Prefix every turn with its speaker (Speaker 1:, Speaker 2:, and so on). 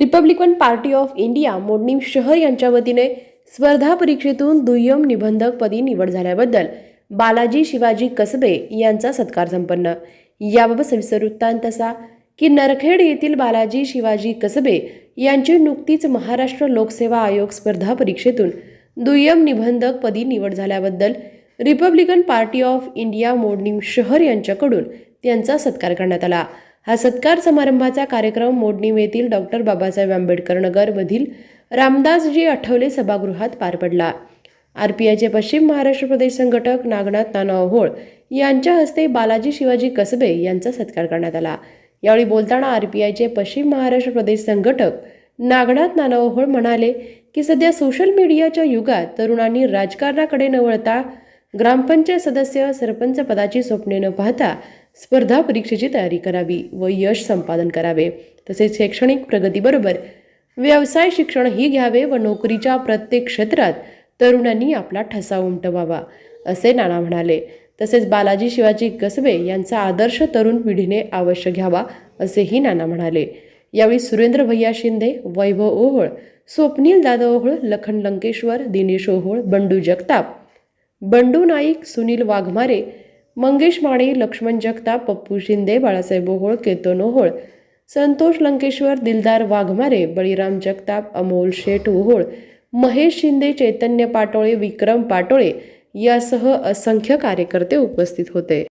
Speaker 1: Republican party of India Modnimb शहर यांच्या वतीने स्पर्धा परीक्षेतून दुय्यम निबंधकपदी निवड झाल्याबद्दल बालाजी शिवाजी कसबे यांचा सत्कार संपन्न. याबाबत सविस्तर वृत्तांत असा की नरखेड येथील बालाजी शिवाजी कसबे यांची नुकतीच महाराष्ट्र लोकसेवा आयोग स्पर्धा परीक्षेतून दुय्यम निबंधकपदी निवड झाल्याबद्दल Republican party of India Modnimb शहर यांच्याकडून त्यांचा सत्कार करण्यात आला. हा सत्कार समारंभाचा कार्यक्रम मोडणी येथील डॉक्टर बाबासाहेब आंबेडकर नगरमधील रामदासजी आठवले सभागृहात पार पडला. आर पी आयचे पश्चिम महाराष्ट्र प्रदेश संघटक नागनाथ नाना ओहोळ यांच्या हस्ते बालाजी शिवाजी कसबे यांचा सत्कार करण्यात आला. यावेळी बोलताना आर पी आयचे पश्चिम महाराष्ट्र प्रदेश संघटक नागनाथ नाना ओहोळ म्हणाले की सध्या सोशल मीडियाच्या युगात तरुणांनी राजकारणाकडे न वळता ग्रामपंचायत सदस्य सरपंच पदाची स्वप्ने न पाहता स्पर्धा परीक्षेची तयारी करावी व यश संपादन करावे. तसेच शैक्षणिक प्रगतीबरोबर व्यवसाय शिक्षणही घ्यावे व नोकरीच्या प्रत्येक क्षेत्रात तरुणांनी आपला ठसा उमटवावा असे नाना म्हणाले. तसेच बालाजी शिवाजी कसबे यांचा आदर्श तरुण पिढीने अवश्य घ्यावा असेही नाना म्हणाले. यावेळी सुरेंद्र भैया शिंदे वैभव ओहोळ स्वप्नील दादा ओहोळ लखन लंकेश्वर दिनेश ओहोळ बंडू जगताप बंडू नाईक सुनील वाघमारे मंगेश माने लक्ष्मण जगताप पप्पू शिंदे बाळासाहेब ओहोळ केतन ओहोळ संतोष लंकेश्वर दिलदार वाघमारे बळीराम जगताप अमोल शेठ ओहोळ महेश शिंदे चैतन्य पाटोळे विक्रम पाटोळे यासह असंख्य कार्यकर्ते उपस्थित होते.